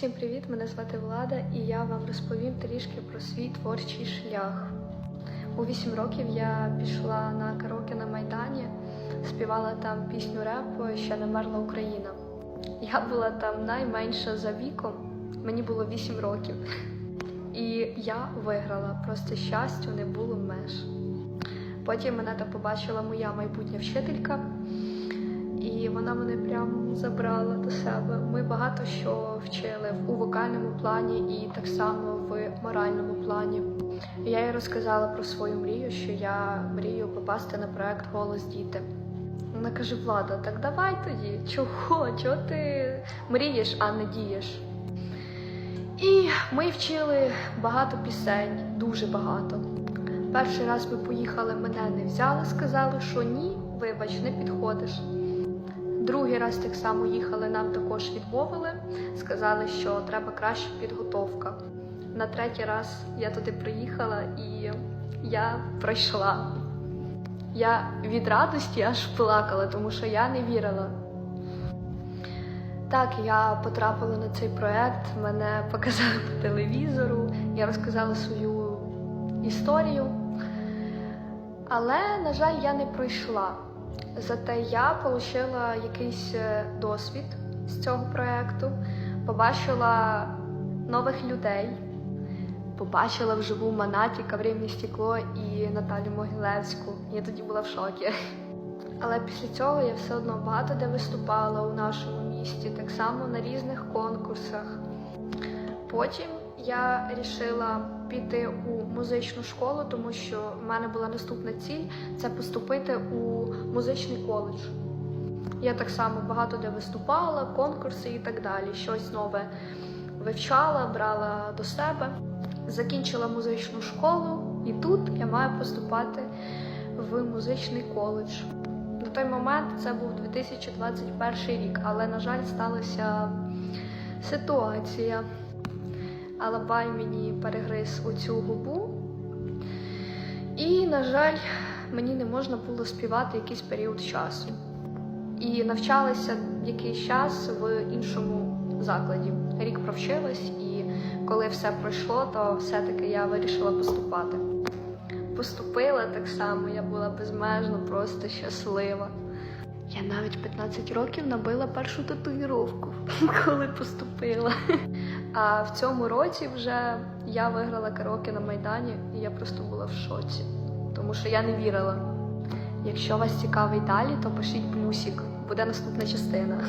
Всім привіт! Мене звати Влада, і я вам розповім трішки про свій творчий шлях. У 8 років я пішла на караоке на Майдані, співала там пісню реп Ще не мерла Україна. Я була там найменша за віком, мені було 8 років. І я виграла, просто щастю не було меж. Потім мене там побачила моя майбутня вчителька, і вона мене прям забрала до себе. Ми багато що вчили у вокальному плані і так само в моральному плані. Я їй розказала про свою мрію, що я мрію попасти на проект Голос діти. Вона каже: Влада, так давай тоді. Чого? Чого ти мрієш, а не дієш? І ми вчили багато пісень, дуже багато. Перший раз ми поїхали, мене не взяли, сказали, що ні, вибач, не підходиш. Другий раз так само їхали, нам також відмовили, сказали, що треба краща підготовка. На третій раз я туди приїхала і я пройшла. Я від радості аж плакала, тому що я не вірила. Так, я потрапила на цей проект, мене показали по телевізору, я розказала свою історію. Але, на жаль, я не пройшла. Зате я отримала якийсь е, досвід з цього проєкту, побачила нових людей, побачила вживу Манаті, Каврівне стекло і Наталю Могилевську. Я тоді була в шокі. Але після цього я все одно багато де виступала у нашому місті, так само на різних конкурсах. Потім я вирішила піти у музичну школу, тому що в мене була наступна ціль це поступити у музичний коледж. Я так само багато де виступала, конкурси і так далі. Щось нове вивчала, брала до себе, закінчила музичну школу, і тут я маю поступати в музичний коледж. На той момент це був 2021 рік, але, на жаль, сталася ситуація. Алабай мені перегриз у цю губу. І, на жаль, мені не можна було співати якийсь період часу. І навчалася якийсь час в іншому закладі. Рік провчилась, і коли все пройшло, то все-таки я вирішила поступати. Поступила так само, я була безмежно просто щаслива. Я навіть 15 років набила першу татуїровку, коли поступила. А в цьому році вже я виграла караоке на Майдані, і я просто була в шоці, тому що я не вірила. Якщо вас цікавить далі, то пишіть плюсик, буде наступна частина.